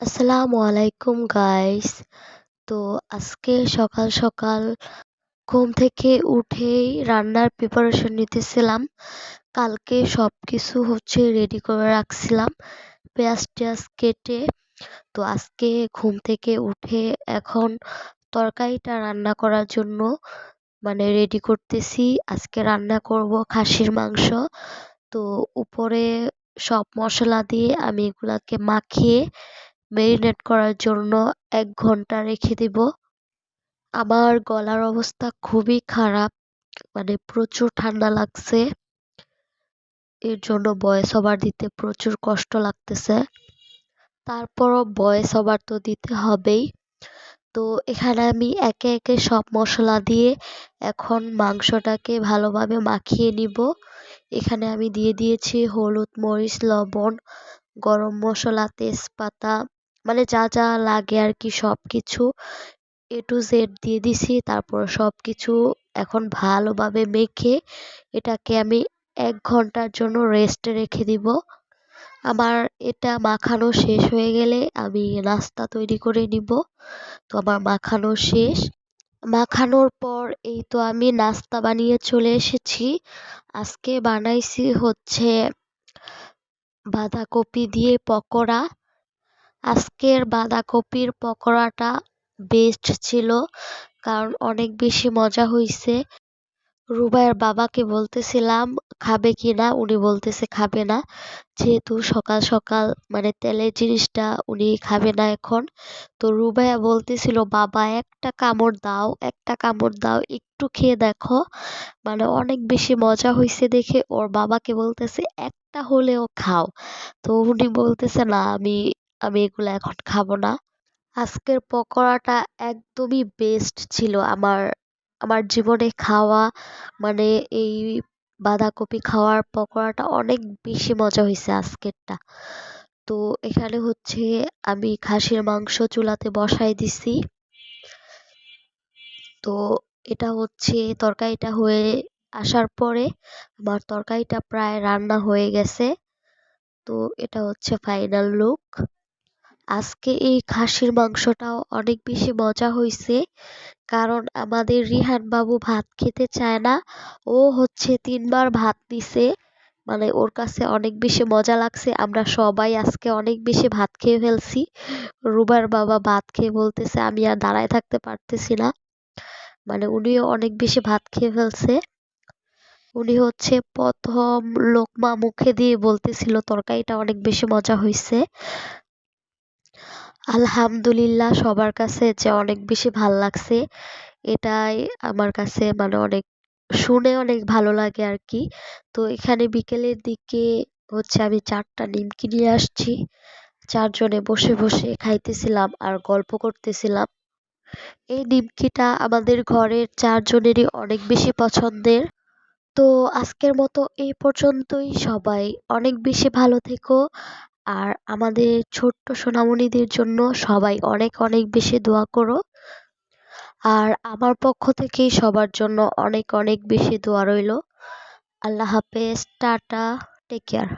আসসালামু আলাইকুম গাইস তো আজকে সকাল সকাল ঘুম থেকে উঠেই রান্নার প্রিপারেশন নিতেছিলাম। কালকে সব কিছু হচ্ছে রেডি করে রাখছিলাম, পেঁয়াজ টেয়াজ কেটে। তো আজকে ঘুম থেকে উঠে এখন তরকারিটা রান্না করার জন্য মানে রেডি করতেছি। আজকে রান্না করব খাসির মাংস। তো উপরে সব মশলা দিয়ে আমি এগুলাকে মাখিয়ে মেরিনেট করার জন্য এক ঘণ্টা রেখে দিব। আমার গলার অবস্থা খুবই খারাপ মানে প্রচুর ঠান্ডা লাগছে। এর জন্য বয়স ওভার দিতে প্রচুর কষ্ট লাগতেছে। তারপরও বয়স ওভার তো দিতে হবেই। তো এখানে আমি একে একে সব মশলা দিয়ে এখন মাংসটাকে ভালোভাবে মাখিয়ে নিব। এখানে আমি দিয়ে দিয়েছি হলুদ, মরিচ, লবণ, গরম মশলা, তেজপাতা মানে যা যা লাগে আর কি সব কিছু এ টু জেড দিয়ে দিছি। তারপর সব কিছু এখন ভালোভাবে মেখে এটাকে আমি এক ঘণ্টার জন্য রেস্টে রেখে দিব। আমার এটা মাখানো শেষ হয়ে গেলে আমি নাস্তা তৈরি করে নিব। তো আমার মাখানো শেষ। মাখানোর পর এই তো আমি নাস্তা বানিয়ে চলে এসেছি। আজকে বানাইছি হচ্ছে বাঁধাকপি দিয়ে পকোড়া। আজকের বাঁধাকপির পকোড়াটা বেস্ট ছিল, কারণ অনেক বেশি মজা হয়েছে রুবাইয়ের বাবাকে বলতেছিলাম, খাবে কি না উনি বলতেছে, খাবে না। যেহেতু সকাল সকাল মানে তেলের জিনিসটা উনি খাবে না এখন। তো রুবাইয়া বলতেছিল, বাবা, একটা কামড় দাও, একটা কামড় দাও, একটু খেয়ে দেখো। মানে অনেক বেশি মজা হয়েছে দেখে। ওর বাবাকে বলতেছে, একটা হলেও খাও। তো উনি বলতেছে, না, আমি আমি এগুলো এখন খাব না। আজকের পকোড়াটা একদমই বেস্ট ছিল আমার আমার জীবনে খাওয়া মানে এই বাঁধাকপি খাওয়ার পকোড়াটা অনেক বেশি মজা হয়েছে আজকেরটা। তো এখানে হচ্ছে আমি খাসির মাংস চুলাতে বসাই দিছি। তো এটা হচ্ছে তরকারিটা হয়ে আসার পরে আমার তরকারিটা প্রায় রান্না হয়ে গেছে। তো এটা হচ্ছে ফাইনাল লুক আজকে এই খাসির মাংসটাও অনেক বেশি মজা হয়েছে কারণ আমাদের রিহান বাবু ভাত খেতে চায় না, ও হচ্ছে তিনবার ভাত দিছে মানে ওর কাছে অনেক বেশি মজা লাগছে, আমরা সবাই আজকে অনেক বেশি ভাত খেয়ে ফেলছি, রুবার বাবা ভাত খেয়ে বলতেছে আমি আর দাঁড়ায় থাকতে পারতেছি না মানে উনিও অনেক বেশি ভাত খেয়ে ফেলছে, উনি হচ্ছে প্রথম লোকমা মুখে দিয়ে বলতেছিল তরকারিটা অনেক বেশি মজা হয়েছে আলহামদুলিল্লাহ সবার কাছে যে অনেক বেশি ভালো লাগছে, এটাই আমার কাছে মানে অনেক, শুনে অনেক ভালো লাগে আর কি তো এখানে বিকেলের দিকে হচ্ছে আমি চারটা নিমকি নিয়ে আসছি, চারজনে বসে বসে খাইতেছিলাম আর গল্প করতেছিলাম। এই নিমকিটা আমাদের ঘরের চারজনেরই অনেক বেশি পছন্দের। তো আজকের মতো এই পর্যন্তই, সবাই অনেক বেশি ভালো থেকো। আর আমাদের ছোট্ট সোনামণিদের জন্য সবাই অনেক অনেক বেশি দোয়া করো। আর আমার পক্ষ থেকে সবার জন্য অনেক অনেক বেশি দোয়া রইল। আল্লাহ হাফেজ, টাটা টেক কেয়ার